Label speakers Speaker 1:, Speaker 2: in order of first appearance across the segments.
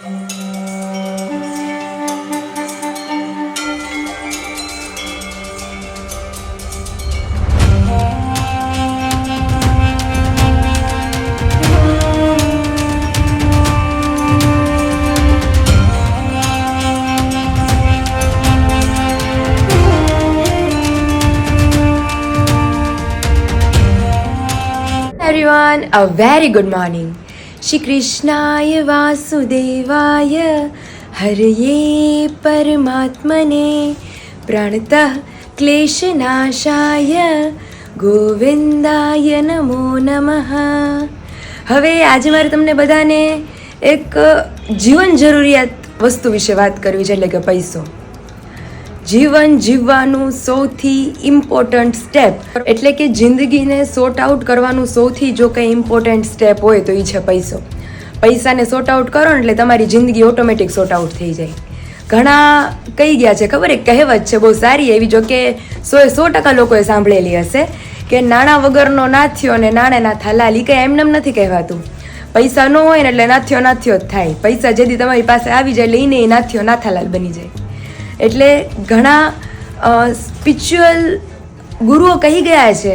Speaker 1: everyone a very good morning Shri કૃષ્ણાય વાસુદેવાય હરયે પરમાત્મને પ્રણત ક્લેશનાશાય ગોવિંદાય નમો નમઃ હવે આજે મારે તમને બધાને એક જીવન જરૂરિયાત વસ્તુ વિશે વાત કરવી છે, એટલે કે પૈસો. જીવન જીવવાનું સૌથી ઇમ્પોર્ટન્ટ સ્ટેપ એટલે કે જિંદગીને સોર્ટ આઉટ કરવાનું સૌથી જો કંઈ ઇમ્પોર્ટન્ટ સ્ટેપ હોય તો એ છે પૈસો. પૈસાને સોર્ટ આઉટ કરો એટલે તમારી જિંદગી ઓટોમેટિક સોર્ટ આઉટ થઈ જાય. ઘણા કહી ગયા છે, ખબર? એક કહેવત છે, બહુ સારી એવી, જો કે સોએ સો ટકા લોકોએ સાંભળેલી હશે, કે નાણાં વગરનો નાથ્યો અને નાણે નાથા થાલાલ એ કંઈ એમનેમ નથી કહેવાતું. પૈસા ન હોય ને એટલે નાથ્યો નાથ્યો જ થાય. પૈસા જેથી તમારી પાસે આવી જાય એટલે એને એ નાથ્યો નાથાલાલ બની જાય. એટલે ઘણા સ્પિરિચ્યુઅલ ગુરુઓ કહી ગયા છે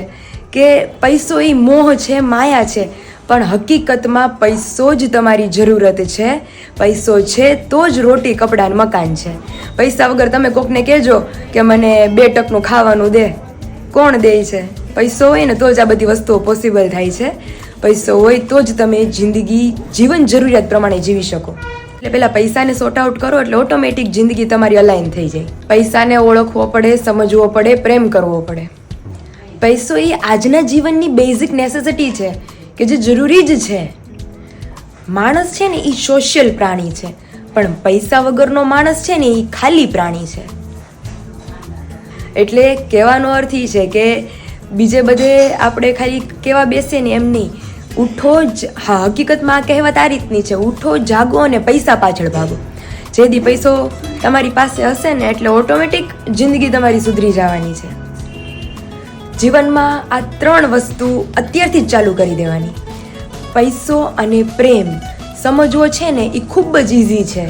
Speaker 1: કે પૈસો એ મોહ છે, માયા છે. પણ હકીકતમાં પૈસો જ તમારી જરૂરત છે. પૈસો છે તો જ રોટી કપડાં મકાન છે. પૈસા વગર તમે કોકને કહેજો કે મને બે ટકનું ખાવાનું દે. કોણ દે છે? પૈસો હોય ને તો જ આ બધી વસ્તુઓ પોસિબલ થાય છે. પૈસો હોય તો જ તમે જિંદગી, જીવન જરૂરિયાત પ્રમાણે જીવી શકો. એટલે પેલા પૈસાને સોર્ટ આઉટ કરો એટલે ઓટોમેટિક જિંદગી તમારી અલાઈન થઈ જાય. પૈસાને ઓળખવો પડે, સમજવો પડે, પ્રેમ કરવો પડે. પૈસો એ આજના જીવનની બેઝિક નેસેસિટી છે કે જે જરૂરી જ છે. માણસ છે ને એ સોશિયલ પ્રાણી છે, પણ પૈસા વગરનો માણસ છે ને એ ખાલી પ્રાણી છે. એટલે કહેવાનો અર્થ એ છે કે બીજે બધે આપણે ખાલી કેવા બેસીએ ને એમ નહીં. ઉઠો જ, હા, હકીકતમાં આ કહેવત આ રીતની છે, ઉઠો, જાગો અને પૈસા પાછળ ભાગો. જે દી પૈસો તમારી પાસે હશે ને, એટલે ઓટોમેટિક જિંદગી તમારી સુધરી જવાની છે. જીવનમાં આ ત્રણ વસ્તુ અત્યારથી જ ચાલુ કરી દેવાની. પૈસો અને પ્રેમ. સમજવો છે ને એ ખૂબ જ ઇઝી છે.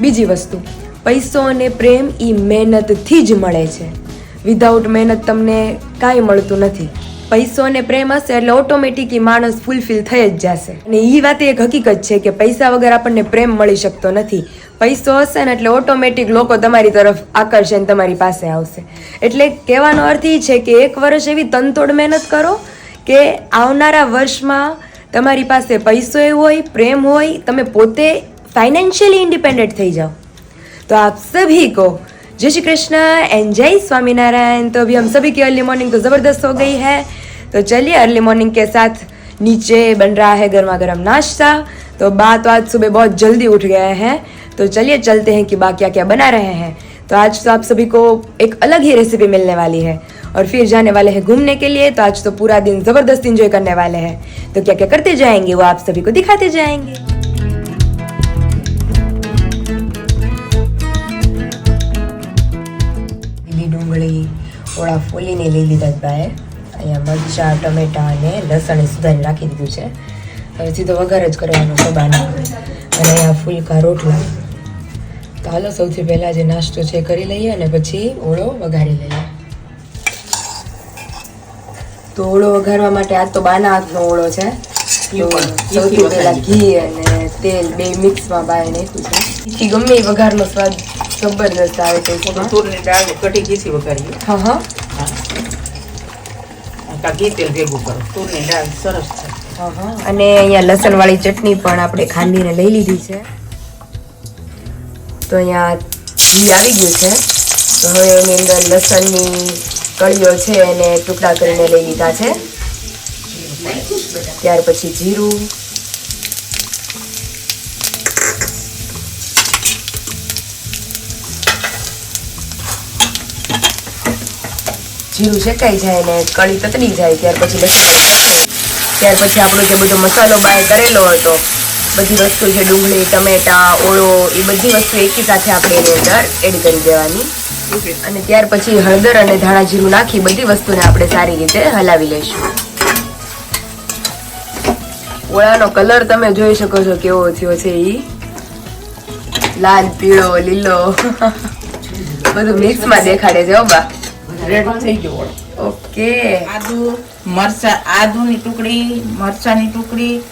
Speaker 1: બીજી વસ્તુ, પૈસો અને પ્રેમ એ મહેનતથી જ મળે છે. વિધાઉટ મહેનત તમને કાંઈ મળતું નથી. પૈસો અને પ્રેમ હશે એટલે ઓટોમેટિક એ માણસ ફૂલફિલ થઈ જ જશે. અને એ વાત એક હકીકત છે કે પૈસા વગર આપણને પ્રેમ મળી શકતો નથી. પૈસો હશે ને એટલે ઓટોમેટિક લોકો તમારી તરફ આકર્ષે ને તમારી પાસે આવશે. એટલે કહેવાનો અર્થ એ છે કે એક વર્ષ એવી તનતોડ મહેનત કરો કે આવનારા વર્ષમાં તમારી પાસે પૈસો હોય, પ્રેમ હોય, તમે પોતે ફાઇનાન્શિયલી ઇન્ડિપેન્ડન્ટ થઈ જાઓ. તો આપ સભી કહો जय श्री कृष्ण एंड जय स्वामीनारायण। तो अभी हम सभी की अर्ली मॉर्निंग तो ज़बरदस्त हो गई है। तो चलिए अर्ली मॉर्निंग के साथ नीचे बन रहा है गर्मा गर्म नाश्ता। तो बात तो आज सुबह बहुत जल्दी उठ गए हैं। तो चलिए चलते हैं कि बा क्या क्या बना रहे हैं। तो आज तो आप सभी को एक अलग ही रेसिपी मिलने वाली है। और फिर जाने वाले हैं घूमने के लिए तो आज तो पूरा दिन ज़बरदस्त इंजॉय करने वाले हैं। तो क्या क्या करते जाएँगे वो आप सभी को दिखाते जाएँगे। ડુંગળી ઓળા ફોલીને લઈ લીધા જ બાએ. અહીંયા મરચાં ટમેટાં અને લસણ એ સુધારી રાખી દીધું છે. હવે સીધો વઘાર જ કરવાનો સબાનો અને અહીંયા ફૂલકા રોટલા. તો હાલો સૌથી પહેલાં જે નાસ્તો છે કરી લઈએ અને પછી ઓળો વઘારી લઈએ. તો ઓળો વઘારવા માટે આજ તો બાના હાથનો ઓળો છે. સૌથી પહેલા ઘી અને તેલ બે મિક્સમાં બાય નાખ્યું છે. ઘી ગમે એ વઘારનો સ્વાદ જબરદસ્ત આવે છે
Speaker 2: તો તુરની દાળ કઢી ઘીસી વઘારીએ.
Speaker 1: હા હા.
Speaker 2: કા ઘી તેલ ભેગું કરો. તુરની દાળ સરસ
Speaker 1: હા. અને અહીંયા લસણ વાળી ચટણી પણ આપણે ખાંડીને લઈ લીધી છે. તો અહીંયા ઘી આવી ગયું છે. તો હવે એની અંદર લસણની કળીઓ છે એને ટુકડા કરીને લઈ લીધા છે. ત્યાર પછી જીરું. જીરું શેકાઈ જાય ને, કળી તતડી જાય, ત્યાર પછી ત્યાર પછી આપણો જે બધો મસાલો બાય કરેલો હતો, બધી વસ્તુ છે, ડુંગળી, ટમેટા, ઓળો, એ બધી વસ્તુ એકી સાથે આપણે એની અંદર એડ કરી દેવાની. અને ત્યાર પછી હળદર અને ધાણા જીરું નાખી બધી વસ્તુને આપણે સારી રીતે હલાવી લઈશું. ઓળાનો કલર તમે જોઈ શકો છો કેવો થયો છે એ લાલ, પીળો, લીલો. બધું મિક્સમાં દેખાડે છે બા.
Speaker 2: રેડ થઈ ગયો
Speaker 1: ઓકે
Speaker 2: આદુ મરચા આદુની ટુકડી મરચાની ટુકડી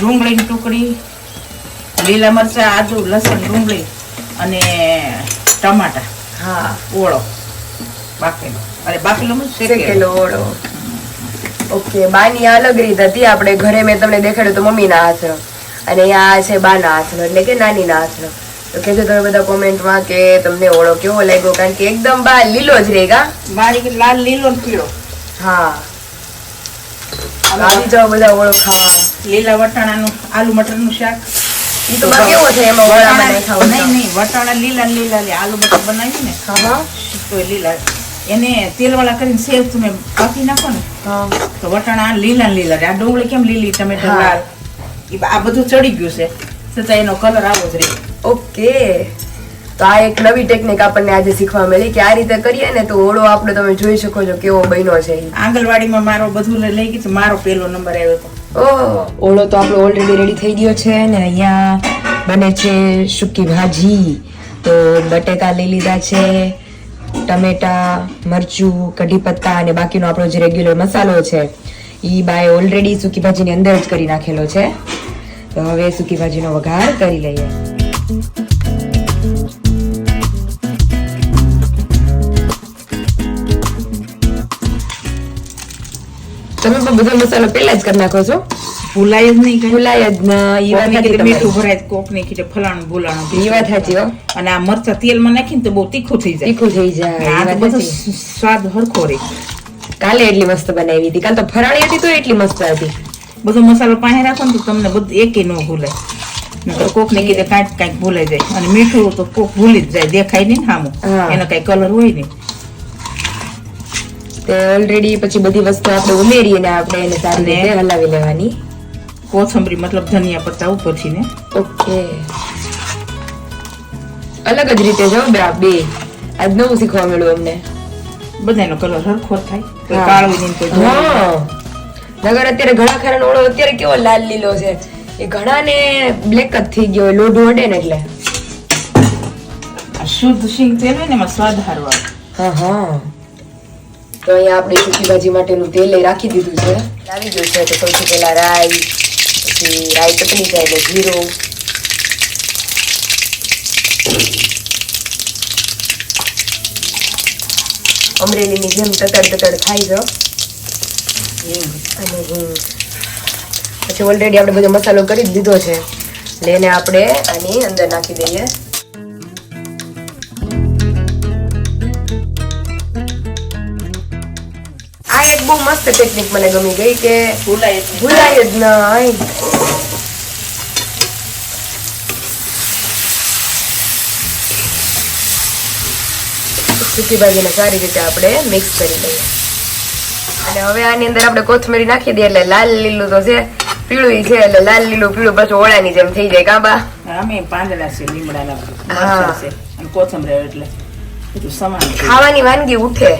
Speaker 2: ડુંગળીની ટુકડી લીલા મરચા આદુ લસણ ડુંગળી અને ટમાટા.
Speaker 1: હા.
Speaker 2: ઓળો. બાફેલો. અરે બાફેલો શેકેલો.
Speaker 1: ઓળો. ઓકે બાની અલગ રીત હતી. આપણે ઘરે મેં તમને દેખાડ્યું તો મમ્મીના હાથનો. અને અહીંયા આ છે બાના હાથનો એટલે કે નાનીના હાથનો. તો કહેજો તમે બધા કોમેન્ટમાં કે તમને ઓળો કેવો લાગ્યો? કારણ કે એકદમ બાર લીલો જ રેગા
Speaker 2: બારીક લાલ લીલો પીળો.
Speaker 1: હા. આવી જાઓ બધા ઓળો ખાવા.
Speaker 2: લીલા વટાણાનું આલુ મટરનું શાક.
Speaker 1: ઈ તો કેવો છે એમાં ઓળામાં નહીં ખાવું?
Speaker 2: નહીં નહીં વટાણા લીલા લીલા આલુ મટર બનાવી ને
Speaker 1: હા હા.
Speaker 2: તો લીલા. એને તેલવાળા કરીને સેવ તમે બાફી નાખો ને તો વટાણા લીલા લીલા. આ ડુંગળી કેમ લીલી ટમેટા. લાલ? આ બધું ચડી ગયું છે. છતાં એનો કલર આવો જ રહે
Speaker 1: ઓકે. તો આ એક નવી ટેકનિક આપણને આજે શીખવા મળી કે આ રીતે કરીએ ને તો ઓળો આપણે તમે જોઈ શકો છો કેવો બન્યો છે
Speaker 2: આંગણવાડીમાં મારો બધું લઈ ગયું તો મારો પહેલો નંબર આવ્યો હતો.
Speaker 1: ઓહ ઓળો તો આપણો ઓલરેડી રેડી થઈ ગયો છે ને અહીંયા બને છે સૂકી ભાજી તો બટેકા લઈ લીધા છે ટમેટા મરચું કઢી પત્તા અને બાકીનો આપણો જે રેગ્યુલર મસાલો છે એ બાય ઓલરેડી સૂકી ભાજીની અંદર જ કરી નાખેલો છે. તો હવે સૂકી ભાજીનો વઘાર કરી લઈએ. તમે પણ બધો મસાલો પહેલા જ કરી નાખો છો?
Speaker 2: ભૂલાય જ નહીં
Speaker 1: ભૂલાય જ ના ઈ વાત
Speaker 2: સાચી મીઠું ભરાય કોક કોકને કીધું ફલાણું બોલાણું
Speaker 1: ઈ વાત સાચી હો.
Speaker 2: અને આ મરચા તેલમાં નાખીને તો બહુ તીખું થઈ જાય.
Speaker 1: તીખું થઈ જાય
Speaker 2: આ તો બધો સ્વાદ હરખો રહે.
Speaker 1: કાલે એટલી મસ્ત બનાવી હતી કાલ તો ફરાળી હતી તો એટલી મસ્ત હતી.
Speaker 2: બધો મસાલો પાસે રાખો ને તો તમને બધું એકે ન ભૂલાય. કોકને કીધે કાંઈક કાંઈક ભૂલાઈ જાય. અને મીઠું તો કોક ભૂલી જ જાય દેખાય નહીં ને સામું એનો કાંઈ કલર હોય નહીં.
Speaker 1: તે ઓલરેડી પછી બધી વસ્તુ આપણે ઉમેરીએ ને આપણે એને સારી રીતે હલાવી લેવાની.
Speaker 2: કોથમરી મતલબ ધનિયા પત્તા ઉપરથી ને.
Speaker 1: ઓકે. અલગ જ રીતે જો બે બે. આજ નવું શીખવા મળ્યું અમને.
Speaker 2: બધાનો કલર હરખો થાય. કોઈ કાળો નહીં કોઈ
Speaker 1: હા. નગર અત્યારે ઘણા ખરા ઓળો અત્યારે કેવો લાલ લીલો છે. એ ઘણાને બ્લેક જ થઈ ગયો લોઢું અડે ને એટલે.
Speaker 2: શુદ્ધ સિંગ તેલ હોય ને એમાં સ્વાદ હારવા
Speaker 1: હા હા. તો અહીંયા આપણે સૂકી ભાજી માટેનું તેલ એ રાખી દીધું છે. લાવી ગયું છે તો સૌથી પહેલાં રાઈ પછી રાઈ પતલી જાય એટલે જીરું. અમરેલીની જેમ તતડ તતડ થાય છે. અને પછી ઓલરેડી આપણે બધો મસાલો કરી જ દીધો છે. એટલે એને આપણે આની અંદર નાખી દઈએ. આ એક બહુ મસ્ત ટેકનિક મને ગમી ગઈ કે
Speaker 2: ભૂલાય જ નહીં.
Speaker 1: ભૂલાય જ નહીં. સૂકી ભાજીને સારી રીતે આપણે મિક્સ કરી લઈએ. અને હવે આની અંદર આપણે કોથમીરી નાખી દઈએ એટલે લાલ લીલું તો છે. પીળું છે એટલે લાલ લીલું પીળું પાછું ઓળાની જેમ થઈ જાય કાબા
Speaker 2: અમે પાંદડા છે લીમડાના. છે અને કોથમરી એટલે બધું સમાન
Speaker 1: ખાવાની વાનગી ઉઠે.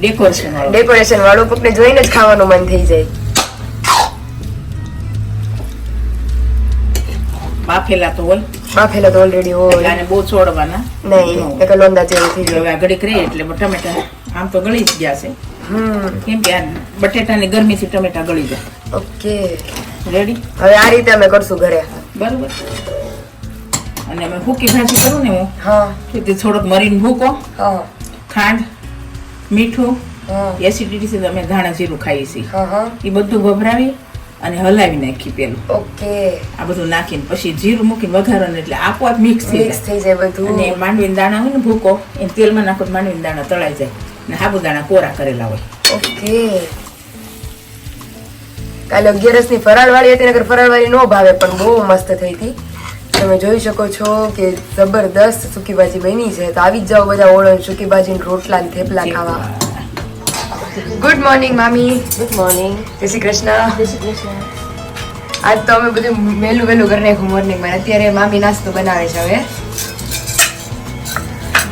Speaker 2: ડેકોરેશન વાળું.
Speaker 1: ડેકોરેશન વાળું કોકને જોઈને જ ખાવાનું મન થઈ જાય.
Speaker 2: બાફેલા તો હોય.
Speaker 1: બાફેલા તો ઓલરેડી હોય.
Speaker 2: આને બહુ છોડવાના
Speaker 1: નહીં નકર લોંદા જેવું થઈ જાય.
Speaker 2: હવે ઘડીક રહી એટલે ટમેટા આમ તો ગળી જ ગયા છે. કેમ કે આ બટેટાની ગરમીથી ટમેટા ગળી જાય
Speaker 1: ઓકે.
Speaker 2: રેડી
Speaker 1: હવે આ રીતે અમે કરશું ઘરે.
Speaker 2: બરોબર. અને અમે ભૂકી ભાજી કરું ને હું
Speaker 1: હા.
Speaker 2: તે થોડોક મરીન ભૂકો
Speaker 1: હા.
Speaker 2: ખાંડ મીઠું
Speaker 1: હા.
Speaker 2: એસિડિટી છે અમે ધાણા જીરું ખાઈએ છીએ.
Speaker 1: હા હા.
Speaker 2: એ બધું ભભરાવી અને હલાવી નાખી પેલું.
Speaker 1: ઓકે.
Speaker 2: આ બધું નાખીને પછી જીરું મૂકીને વઘારવાનું એટલે આપોઆપ મિક્સ થઈ જાય.
Speaker 1: બધું.
Speaker 2: અને માંડવીના દાણા હોય ને ભૂકો એ તેલમાં નાખો માંડવીના દાણા તળાઈ જાય. ને સાબુદાણા કોરા કરેલા હોય.
Speaker 1: ઓકે. કાલે અગિયારસની ફરાળ વાળી હતી નગર ફરાળ વાળી નો ભાવે પણ બહુ મસ્ત થઈ હતી. તમે જોઈ શકો છો કે જબરદસ્ત સૂકી ભાજી બની છે. તો આવી જ જાઓ બધા ઓળો સૂકી ભાજી રોટલા ને થેપલા ખાવા. ગુડ મોર્નિંગ મામી. Good morning Jai Shri Krishna. આજ તો અમે બધું મેલું વહેલું કરી નાખ્યું મોર્નિંગમાં અત્યારે મામી નાસ્તો બનાવે છે હવે.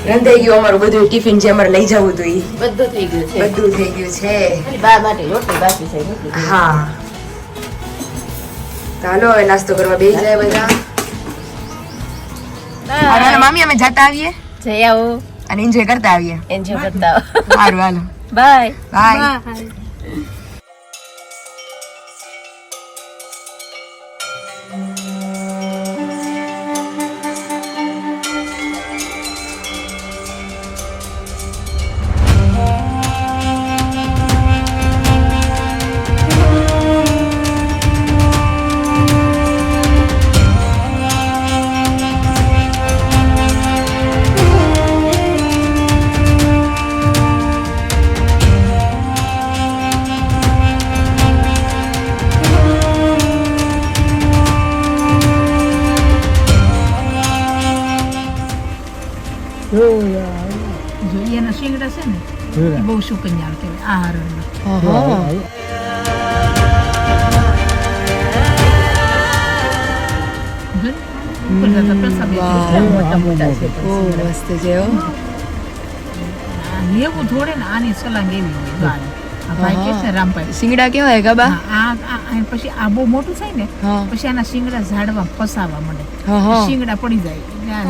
Speaker 1: રંધાઈ ગયું અમારું બધું ટિફિન જે અમારે લઈ જવું હતું
Speaker 3: બધું થઈ ગયું છે.
Speaker 1: બધું થઈ ગયું છે.
Speaker 3: બા માટે રોટલી બાકી છે
Speaker 1: હા. ચાલો હવે નાસ્તો કરવા બેસી જાય બધા. મામી અમે જતા આવીએ.
Speaker 3: જઈ આવો.
Speaker 1: અને એન્જોય કરતા આવીએ.
Speaker 3: એન્જોય કરતા આવો.
Speaker 1: સારું હાલો.
Speaker 3: બાય.
Speaker 1: બાય.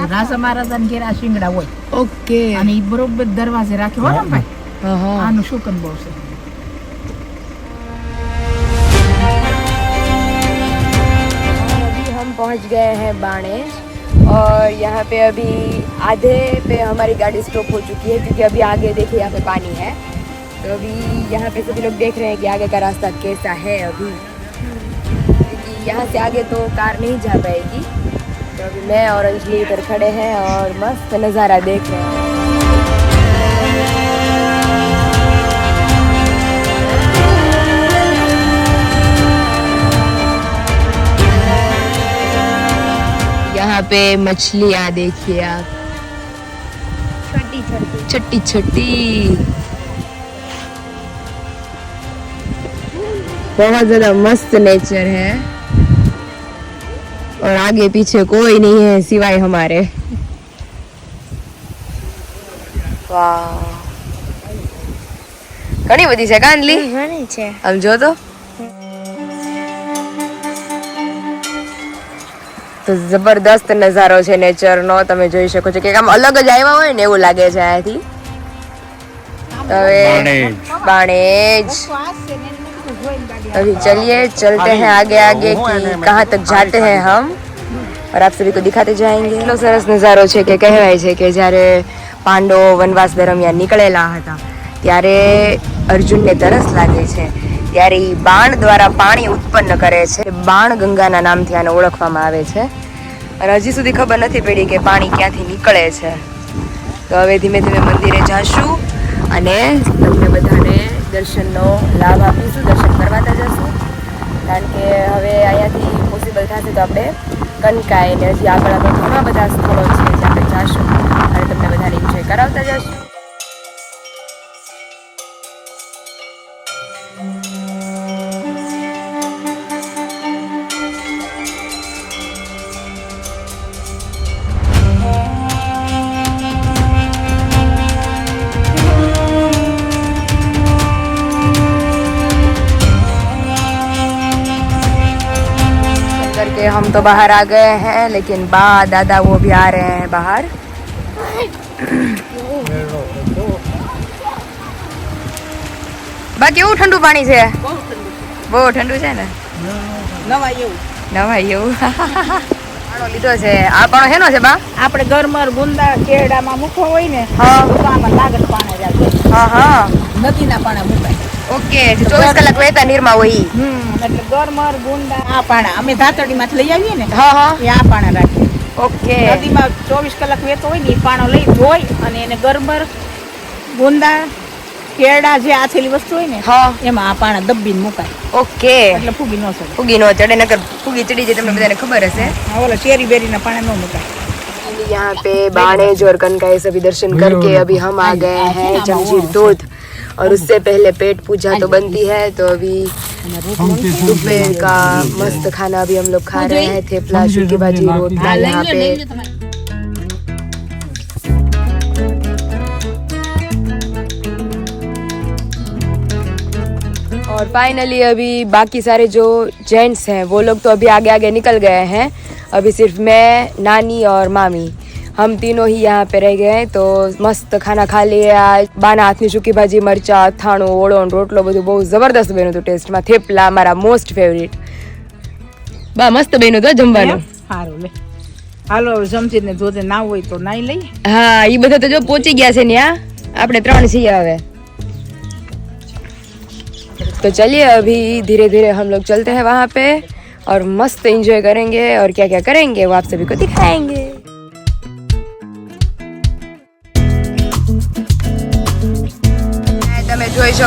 Speaker 2: રાજા મહારાજા ઘેર આ શિંગડા હોય
Speaker 1: ઓકે
Speaker 2: અને બરોબર દરવાજે રાખ્યો હોય ને ભાઈ આનું બહુ છે
Speaker 1: પહોંચ ગયે હૈ બાણેશ और यहाँ पे अभी आधे पे हमारी गाड़ी स्टॉप हो चुकी है, क्योंकि अभी आगे देखिए यहाँ पे पानी है। तो अभी यहाँ पे सभी लोग देख रहे हैं कि आगे का रास्ता कैसा है अभी। क्योंकि यहाँ से आगे तो कार नहीं जा पाएगी। तो अभी मैं और अंजलि इधर खड़े हैं और मस्त नज़ारा देख रहे हैं। यहाँ पे मछलियाँ देखिए आप छोटी छोटी छोटी छोटी बहुत ज्यादा मस्त नेचर है और आगे पीछे कोई नहीं है सिवाय हमारे વાહ ઘણી બધી છે કાનલી
Speaker 4: ઘણી છે
Speaker 1: આમ જો તો તો જબરદસ્ત નજારો છે નેચરનો તમે જોઈ શકો છો કે આમ અલગ જ આવ્યા હોય ને એવું લાગે છે અહીંયાથી તો હવે बाणेज अभी चलिए चलते हैं आगे आगे कि कहाँ तक जाते हैं हम और आप सभी को दिखाते जाएंगे એટલો સરસ નજારો છે કે કહેવાય છે કે જ્યારે પાંડવો વનવાસ દરમિયાન નીકળેલા હતા ત્યારે અર્જુનને તરસ લાગે છે ત્યારે એ બાણ દ્વારા પાણી ઉત્પન્ન કરે છે. બાણ ગંગાના નામથી આને ઓળખવામાં આવે છે. અને હજી સુધી ખબર નથી પડી કે પાણી ક્યાંથી નીકળે છે. તો હવે ધીમે ધીમે મંદિરે જઈશું અને તમને બધાને દર્શનનો લાભ આપીશું, દર્શન કરવાતા જશું. કારણ કે હવે અહીંયાથી પોસિબલ થશે તો આપણે કનકાઈને હજી આગળ આગળ ઘણા બધા સ્થળો છે જે આપણે જઈશું અને તમને બધાને એન્જોય કરાવતા જશું. तो बाहर आ गए हैं लेकिन बा दादा वो भी आ रहे हैं बाहर બા કેવું ઠંડુ પાણી છે બહુ ઠંડુ છે ને
Speaker 2: નવા એવું
Speaker 1: નવાઈ એવું પાણો લીધો છે આ પાણો શેનો છે બા
Speaker 2: આપણે ઘરમાં ગુંદા કેળામાં મૂકવા હોય ને
Speaker 1: હા.
Speaker 2: તો આમાં લાગત પાણી રાખે
Speaker 1: હા હા
Speaker 2: નદીના પાણા મુકાય
Speaker 1: ઓકે ચોવીસ કલાક વહેતા નીરમાં હોય ઈ.
Speaker 2: હમ એટલે ગરમર ગુંદા આ પાણા અમે ધાતડીમાંથી લઈ આવીએ ને
Speaker 1: હા હા
Speaker 2: એ આ પાણા રાખીએ
Speaker 1: ઓકે
Speaker 2: નદીમાં ચોવીસ કલાક વેતો હોય ને એ પાણો લઈ ધોઈ અને એને ગરમર ગુંદા કેળા જે આથેલી વસ્તુ હોય ને
Speaker 1: હા
Speaker 2: એમાં આ પાણા દબ્બીને મુકાય
Speaker 1: ઓકે
Speaker 2: એટલે ફૂગી ન શકે
Speaker 1: ફૂગી નો ચડે નકર ફૂગી ચડી જાય તમને બધાને ખબર હશે
Speaker 2: આ ઓલા ચેરી બેરીના પાણા ન મુકાય
Speaker 1: यहाँ पे बाणेज और कनकाई सभी दर्शन करके अभी हम आ गए हैं जंजीर दूध और उससे पहले पेट पूजा तो बनती है तो अभी दोपहर का मस्त खाना अभी हम लोग खा रहे हैं थेपला की भाजी रोटला यहाँ पे। और फाइनली अभी बाकी सारे जो जेंट्स हैं वो लोग तो अभी आगे आगे निकल गए हैं। अभी सिर्फ़ मैं नानी और मामी। हम तीनों ही यहाँ पे रह गए हैं तो મસ્ત ખાના ખા લીયા બાના હાથની સૂકી ભાજી મરચા અથાણું ઓળો ને રોટલો બધું બહુ જબરદસ્ત બન્યું હતું ટેસ્ટમાં થેપલા મારા મોસ્ટ ફેવરિટ બા મસ્ત બન્યું હતું હો જમવાનું
Speaker 2: સારું લે હાલો હવે જમતી ને જોતે ના હોય તો નાઈ લઈએ
Speaker 1: हाँ ये બધા તો જો પહોંચી ગયા છે ત્યાં આપણે ત્રણ છીએ હવે तो चलिए अभी धीरे धीरे हम लोग चलते हैं वहाँ पे और मस्त एंजॉय करेंगे और क्या क्या करेंगे वो आप सभी को दिखाएंगे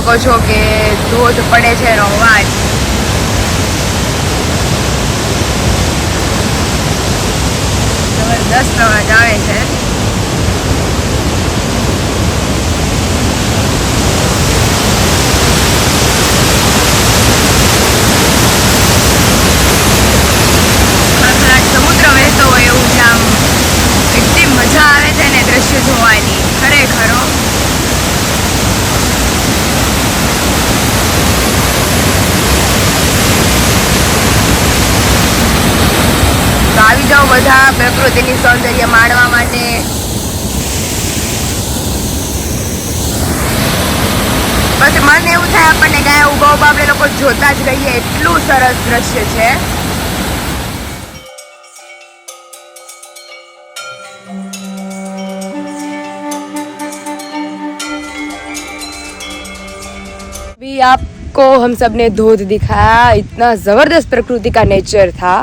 Speaker 1: શકો છો કે ધોધ પડે છે એનો અવાજ જબરદસ્ત અવાજ આવે છે ખળખળાટ સમુદ્ર વહેતો હોય એવું છે આમ એટલી મજા આવે છે ને દ્રશ્ય જોવાની ખરેખર હો. તો આવી જાઓ બધા પ્રકૃતિની સૌંદર્ય માણવા માટે પછી મને એવું થાય આપણને કે અહીંયા ઊભા ઊભા આપણે લોકો જોતા જ રહીએ એટલું સરસ દ્રશ્ય છે भी आपको हम सब ने धोध दिखाया इतना ज़बरदस्त प्रकृति का नेचर था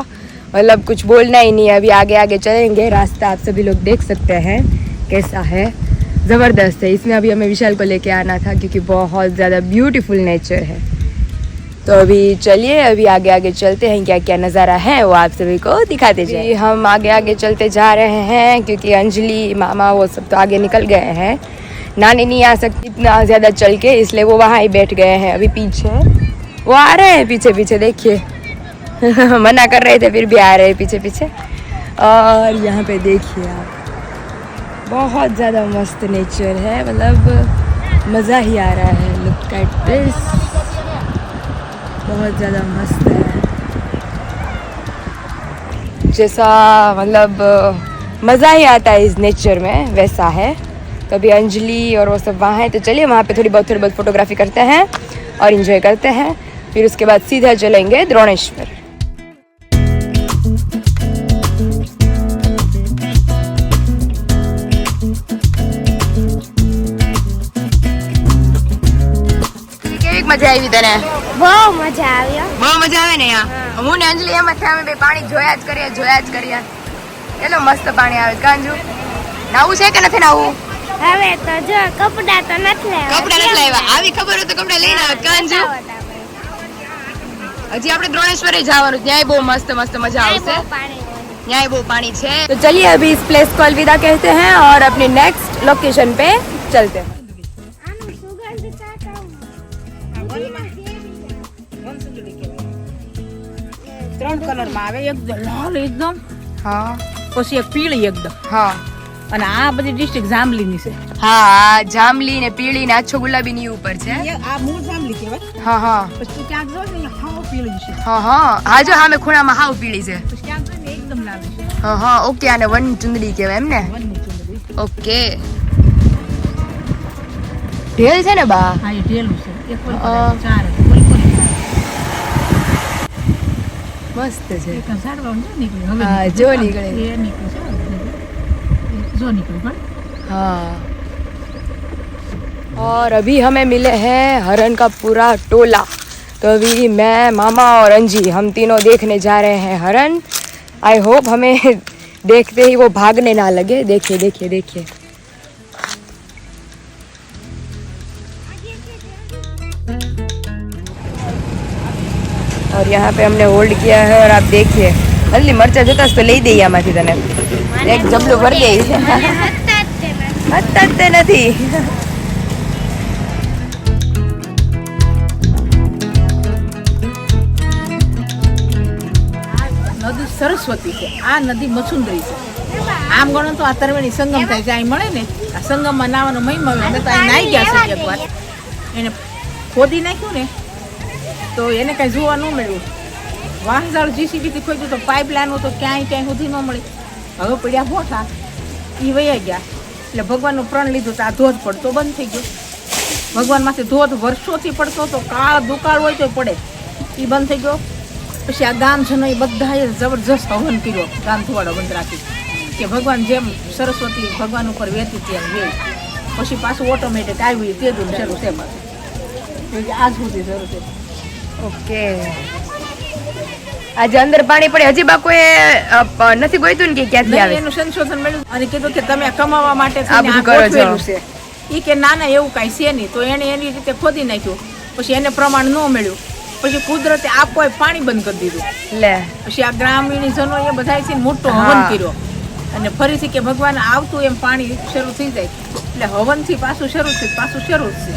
Speaker 1: मतलब कुछ बोलना ही नहीं है। अभी आगे आगे चलेंगे। रास्ता आप सभी लोग देख सकते हैं कैसा है। ज़बरदस्त है। इसमें अभी हमें विशाल को लेके आना था क्योंकि बहुत ज़्यादा ब्यूटीफुल नेचर है। तो अभी चलिए अभी आगे आगे चलते हैं। क्या क्या नज़ारा है वो आप सभी को दिखाते जाए। हम आगे आगे चलते जा रहे हैं क्योंकि अंजलि मामा वो सब तो आगे निकल गए हैं। नानी नहीं आ सकती इतना ज़्यादा चल के इसलिए वो वहाँ ही बैठ गए हैं। अभी पीछे वो आ रहे हैं। पीछे पीछे देखिए। मना कर रहे थे, फिर भी आ रहे पीछे पीछे। और यहाँ पे देखिए आप, बहुत ज़्यादा मस्त नेचर है मतलब मज़ा ही आ रहा है। लुक एट दिस बहुत ज़्यादा मस्त है। जैसा मतलब मज़ा ही आता है इस नेचर में, वैसा है। तो अभी अंजलि और वो सब वहाँ है तो चलिए वहाँ पे थोड़ी बहुत थोड़ी बहुत फोटोग्राफी करते हैं और इन्जॉय करते हैं। फिर उसके बाद सीधा चलेंगे द्रोणेश्वर। મજા આવી તને
Speaker 4: બહુ મજા આવ્યો
Speaker 1: બહુ મજા આવે ને અહીંયા હું ને અંજલિ એમ જ થાય અમે બે પાણી જોયા જ કરીએ જોયા જ કરીએ કેટલો મસ્ત પાણી આવે કાંજુ નાવું છે કે નથી નાવું
Speaker 4: હવે તો જો કપડા તો નથી લેવા
Speaker 1: કપડા નથી લાવ્યા આવી ખબર હોય તો કપડા લઈને આવે કાંજુ હજી આપણે દ્રોણેશ્વરે જવાનું ત્યાંય બહુ મસ્ત મસ્ત મજા આવશે यहाँ वो पानी છે तो चलिए अभी इस प्लेस को अलविदा कहते हैं और अपने नेक्स्ट लोकेशन पे चलते हैं
Speaker 2: ત્રણ કલરમાં આવે એક લાલ એકદમ.
Speaker 1: હા.
Speaker 2: પછી એક પીળી એકદમ.
Speaker 1: હા.
Speaker 2: અને આ બધી ડિસ્ટ્રિક્ટ જાંબલીની છે.
Speaker 1: હા જાંબલી ને પીળી ને આછો ગુલાબી ની ઉપર છે.
Speaker 2: આ મૂળ જાંબલી કહેવાય.
Speaker 1: હા હા.
Speaker 2: પછી ક્યાંક જો ને હાવ પીળી છે.
Speaker 1: હા હા. હા જો સામે ખૂણામાં હાવ પીળી છે.
Speaker 2: પછી ક્યાંક જો ને એકદમ લાલ છે.
Speaker 1: હા હા. ઓકે આને વન ચુંદડી કહેવાય એમ ને? ઓકે. ઢેલ છે ને બા?
Speaker 2: હા એ ઢેલું છે. એક પર. ચાર કોઈ કોઈ
Speaker 1: મસ્ત છે
Speaker 2: એક ઝાડવા જો નીકળી હવે
Speaker 1: હા,
Speaker 2: નીકળી.
Speaker 1: જો નીકળે.
Speaker 2: એ નીકળે છે એ જો નીકળી પણ
Speaker 1: हाँ और अभी हमें मिले हैं हरन का पूरा टोला तो अभी मैं मामा और अंजी हम तीनों देखने जा रहे हैं हरन आई होप हमें देखते ही वो भागने ना लगे देखिए देखिए देखिए और यहाँ पे हमने होल्ड किया है और आप देखिए જલ્દી મરચા જોતા જ તો લઈ દઈએ આમાંથી તને એક જબલું ભરી દઈશ હતા જ તે નથી
Speaker 2: નદી સરસ્વતી છે આ નદી મસુંદરી છે આમ ગણો તો આ તરવેણી સંગમ થાય છે અહીં મળે ને આ સંગમમાં નાવાનો મહિમા હોય. અમે તો અહીં નાઈ ગયા છે એકવાર એને ખોદી નાખ્યું ને તો એને કાંઈ જોવા ન મળ્યું. વાંસદાળ જીસીબીથી ખોઈ તો પાઇપ લાઈન તો ક્યાંય ક્યાંય સુધી ન મળી. હવે પડ્યા ભોઠા એ વયા ગયા. એટલે ભગવાનનું પ્રણ લીધું તો આ ધોધ પડતો બંધ થઈ ગયો. ભગવાનમાંથી ધોધ વર્ષોથી પડતો તો કાળ દુકાળ હોય તો પડે. એ બંધ થઈ ગયો. પછી આ ગામજનો એ બધાએ જબરજસ્ત હવન કર્યો ગામ ધોવાડો બંધ રાખી. કે ભગવાન જેમ સરસ્વતી ભગવાન ઉપર વહેતી તેમ વે પછી પાછું ઓટોમેટિક આવ્યું તે દૂર શરૂ છે આજ સુધી શરૂ છે.
Speaker 1: ઓકે. આજે અંદર પાણી પડે. હજી બાકોએ નથી ગોઈતું ને કે ક્યાંથી આવે?
Speaker 2: એનું સંશોધન મળ્યું. અને કીધું કે તમે કમાવા માટે
Speaker 1: આ બધું કરો છો.
Speaker 2: છે. ઈ કે ના ના એવું કાંઈ છે નહીં. તો એને એની રીતે ખોદી નાખ્યું. પછી એને પ્રમાણ ન મળ્યું. પછી કુદરતે આપોએ પાણી બંધ કરી દીધું.
Speaker 1: લે.
Speaker 2: પછી આ ગ્રામીણ જનો એ બધા છે મોટો હવન કર્યો. અને ફરીથી કે ભગવાન આવતું એમ પાણી શરૂ થઈ જાય. એટલે હવનથી પાછું શરૂ થયું પાછું શરૂ છે.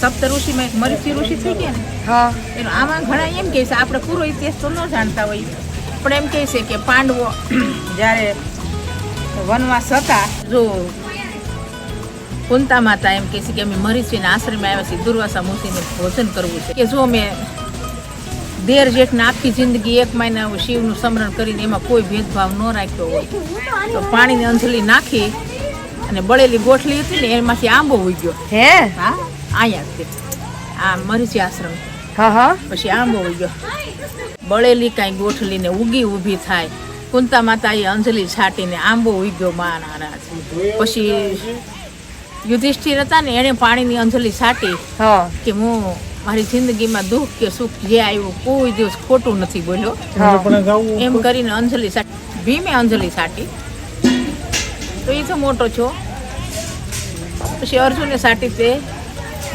Speaker 2: સપ્ત એક મરીચી ઋષિ થઈ ગયા ને?
Speaker 1: હા.
Speaker 2: એટલે આમાં ઘણા એમ કહે છે આપણે પૂરો ઇતિહાસ તો ન જાણતા હોય. પણ એમ કહે છે કે પાંડવો જ્યારે વનવાસ હતા જો કુંતા માતા એમ કહે છે કે અમે મરીચીના આશ્રમે આવ્યા છીએ દુર્વાસા મુસીને ભોજન કરવું છે. કે જો અમે દેર જેઠના આખી જિંદગી એક મહિના શિવનું સ્મરણ કરીને એમાં કોઈ ભેદભાવ ન રાખ્યો હોય તો પાણીની અંજલી નાખી અને બળેલી ગોઠલી હતી ને એમાંથી આંબો ઉગ્યો.
Speaker 1: હે?
Speaker 2: હા. અહીંયા તે આ મરીચી આશ્રમ.
Speaker 1: હા હા.
Speaker 2: પછી આંબો ગયો બળેલી કાંઈ ગોઠલીને ઉગી ઊભી થાય. કુંતા માતાએ અંજલિ છાટીને આંબો ઉગ્યો માં નારાજ પછી યુધિષ્ઠિર હતા ને એણે પાણીની અંજલિ છાટી કે હું મારી જિંદગીમાં દુઃખ કે સુખ જે આવ્યું કોઈ દિવસ ખોટું નથી બોલ્યો. એમ કરીને અંજલિ છાટી ભીમે અંજલિ છાટી. તો એ તો મોટો છો. પછી અર્જુને છાટી તે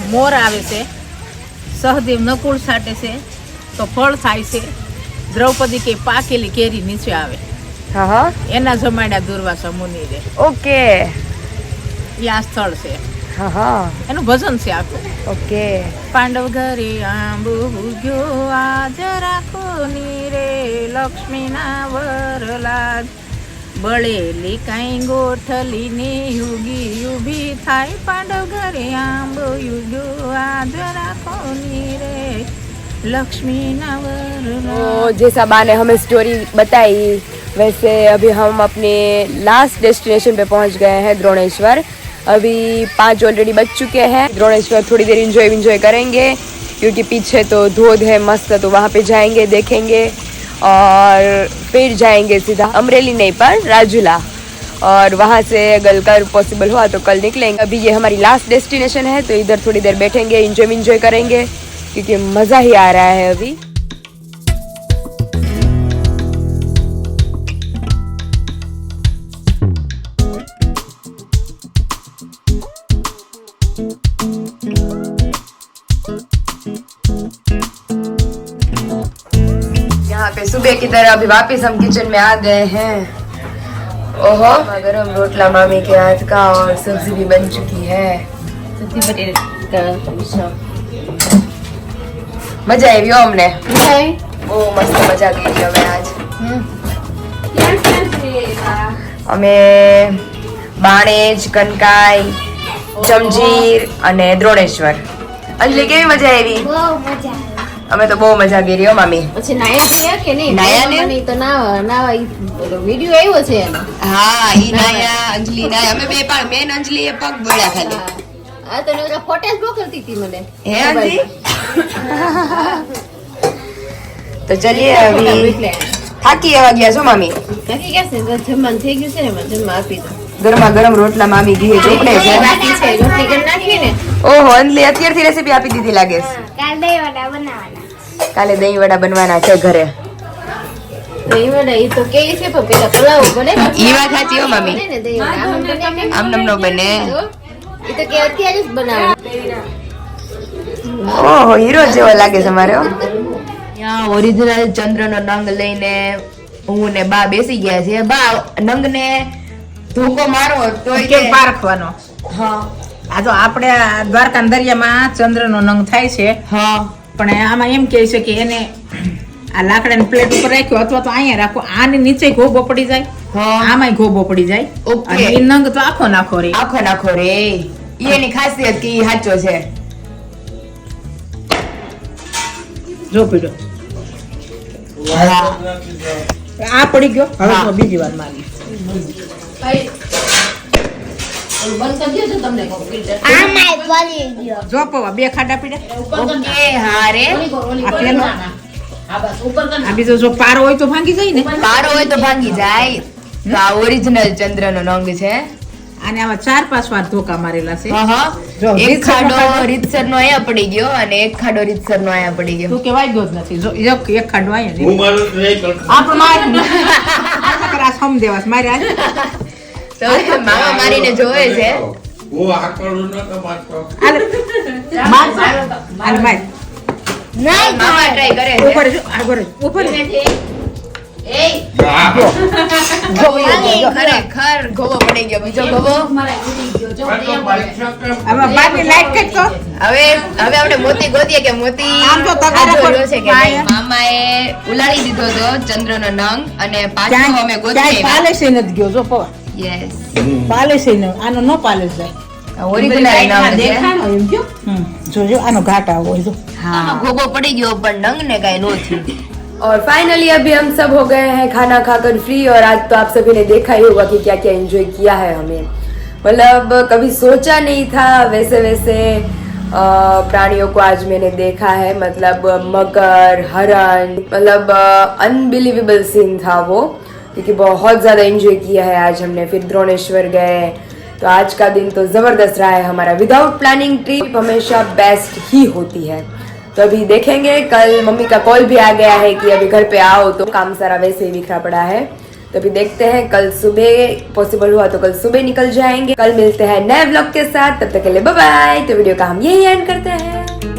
Speaker 2: મોર આવે છે સહદેવ નકુળ સાટે છે તો ફળ થાય છે. દ્રૌપદી કે પાકેલી કેરી નીચે આવે. એના જમાડ્યા દુર્વાસા મુનિ રે.
Speaker 1: ઓકે.
Speaker 2: આ સ્થળ છે. એનું ભજન છે આખું.
Speaker 1: ઓકે.
Speaker 2: પાંડવ ઘરે આંબુ ઉગ્યો આજ રાખો નીરે લક્ષ્મીના વરલાદ. બળેલી કાંઈ ગોઠલી ને યુગી ઊભી થાય પાંડવ ઘરે આંબો યુગ્યો આજ રાખો નીરે लक्ष्मीना वरलाद
Speaker 1: तो जैसा बा ने हमें स्टोरी बताई वैसे अभी हम अपने लास्ट डेस्टिनेशन पे पहुंच गए हैं द्रोणेश्वर अभी पाँच ऑलरेडी बज चुके हैं द्रोणेश्वर थोड़ी देर इंजॉय इंजॉय करेंगे क्योंकि पीछे तो धोध है मस्त तो वहाँ पे जाएंगे देखेंगे और फिर जाएँगे सीधा अमरेली नहीं, पर राजूला। और वहाँ से अगर कल पॉसिबल हुआ तो कल निकलेंगे। अभी ये हमारी लास्ट डेस्टिनेशन है तो इधर थोड़ी देर बैठेंगे इंजॉय इंजॉय करेंगे, क्योंकि मज़ा ही आ रहा है अभी। पे सुबह की तरह अभी वापस हम किचन में आ गए हैं ओहो गरम रोटला मामी के हाथ का और सब्जी भी बन चुकी है
Speaker 3: સબ્જી બટેટા
Speaker 1: મજા આવી હો અમને
Speaker 3: ખાય
Speaker 1: બહુ મસ્ત મજા કરી અમે આજ અમે બાણેજ કનકાઈ જમજીર અને દ્રોણેશ્વર અંજલિ કેવી મજા આવી
Speaker 4: બહુ મજા આવી
Speaker 1: અમે તો બહુ મજા કરી હો મામી
Speaker 3: પછી નાયા કે નહીં?
Speaker 1: નાયા ને?
Speaker 3: તો ના ના વીડિયો આવ્યો છે એનો.
Speaker 1: હા ઈ નાયા અંજલી નાયા. અમે બે પણ મેન અંજલી એ પગ બોલ્યા ખાલી
Speaker 3: આ તો એને ફોટેજ મોકલતી હતી મને.
Speaker 1: હે અંજલી? તો ચલીએ અભી થાકી એવા ગયા છો મામી
Speaker 3: થાકી ગયા છે જમવાનું થઈ ગયું છે ને જમવા આપી દો.
Speaker 1: ગરમા ગરમ રોટલા મામી ઘી ચોપડે છે. ઓહો અંજલિ અત્યારથી રેસીપી આપી દીધી લાગે છે.
Speaker 4: કાલ દહીં વડા બનાવવાના
Speaker 1: કાલે દહીં વડા બનવાના છે ઘરે. ઓહો હીરો જેવો લાગે છે મારે ત્યાં ચંદ્ર નો નંગ લઈને હું ને બા બેસી ગયા છે બા નંગ ને ધોકો મારો તો
Speaker 2: કેમ પારખવાનો?
Speaker 1: હા.
Speaker 2: આ તો આપણે દ્વારકા દરિયામાં ચંદ્રનો નંગ થાય છે.
Speaker 1: હા.
Speaker 2: પણ આમાં એમ કહે છે કે એને આ લાકડાની પ્લેટ ઉપર રાખ્યો અથવા તો અહીંયા રાખો. આની નીચે ઘોબો પડી જાય.
Speaker 1: હા.
Speaker 2: આમાંય ઘોબો પડી જાય.
Speaker 1: ઓકે.
Speaker 2: એ નંગ તો આખો નાખો રે.
Speaker 1: આખો નાખો રે. એની ખાસિયત કે ઈ સાચો છે.
Speaker 2: જો પીડો. આ પડી ગયો. હવે બીજી વાર મારી જો પૌવા બે ખાડા પીડે.
Speaker 3: ઉપર કર નાખ.
Speaker 1: ઓકે હા રે.
Speaker 3: ઓલી કર, ઓલી
Speaker 2: આ
Speaker 3: કર.
Speaker 2: પેલો?
Speaker 3: ના, ના. હા બસ ઉપર કર
Speaker 2: આ
Speaker 3: નાખ.
Speaker 2: બીજો જો પારો હોય તો ભાંગી જાય ને.
Speaker 1: પારો હોય તો ભાંગી જાય. તો આ ઓરિજિનલ ચંદ્રનો નંગ છે.
Speaker 2: અને આમાં ચાર પાંચ વાર ધોકા મારેલા છે. જો,
Speaker 1: એક ખાડો. રીતસર નો અહીંયા પડી ગયો અને એક ખાડો રીતસર નો અહીંયા પડી ગયો.
Speaker 2: તું કે ગયો જ નથી. જો એક એક ખાડો અહીંયા
Speaker 5: હું મારું
Speaker 2: આ સમદેવાસ મારે આજ
Speaker 1: તો મામા મારીને જોવે છે.
Speaker 5: હું. આ કરું નતો મારતો.
Speaker 2: હાલ. હાલ માર
Speaker 1: મામા ટ્રાય કરે છે.
Speaker 2: ઉપર જો. આગળ ઉપર
Speaker 3: એય,
Speaker 5: હા.
Speaker 1: ખરેખર ગોવો પડી ગયો. બીજો ગોવો?
Speaker 3: મારા ઉડી ગયો. જો,
Speaker 5: આ તો
Speaker 3: અહીંયા
Speaker 5: પરીક્ષા કર.
Speaker 2: હવે બારની લાઈટ કઈ તો
Speaker 1: હવે હવે આપણે મોતી ગોતીએ કે મોતી
Speaker 2: આમ જો તગારા
Speaker 1: આ
Speaker 2: પર
Speaker 1: જોયો છે કે
Speaker 2: માએ.
Speaker 1: મામાએ ઉલાડી દીધો તો ચંદ્રનો નંગ અને પાછો અમે ગોતી
Speaker 2: નથી ગયો જો પવા.
Speaker 1: યસ
Speaker 2: પાલેશે ન આનો ન પાલેશ જાય
Speaker 1: ઓરિજિનલ નંગ છે
Speaker 2: દેખાણો એમ જો હમ જોજો આનો ઘાટ આવો જો
Speaker 1: हाँ गोबो पड़ी गयो पर नंग ने कहीं नो थी और फाइनली अभी हम सब हो गए हैं खाना खाकर फ्री और आज तो आप सभी ने देखा ही होगा कि क्या क्या एंजॉय किया है हमें मतलब कभी सोचा नहीं था वैसे वैसे अ, प्राणियों को आज मैंने देखा है मतलब मगर हरण मतलब अनबिलीवेबल सीन था वो क्योंकि बहुत ज़्यादा एंजॉय किया है आज हमने, फिर द्रोणेश्वर गए। तो आज का दिन तो ज़बरदस्त रहा है हमारा। विदाउट प्लानिंग ट्रिप हमेशा बेस्ट ही होती है। तो अभी देखेंगे, कल मम्मी का कॉल भी आ गया है कि अभी घर पे आओ तो काम सारा वैसे ही बिखरा पड़ा है। तो अभी देखते हैं, कल सुबह पॉसिबल हुआ तो कल सुबह निकल जाएँगे। कल मिलते हैं नए ब्लॉग के साथ, तब तक के लिए बाय तो वीडियो का हम यही एंड करते हैं।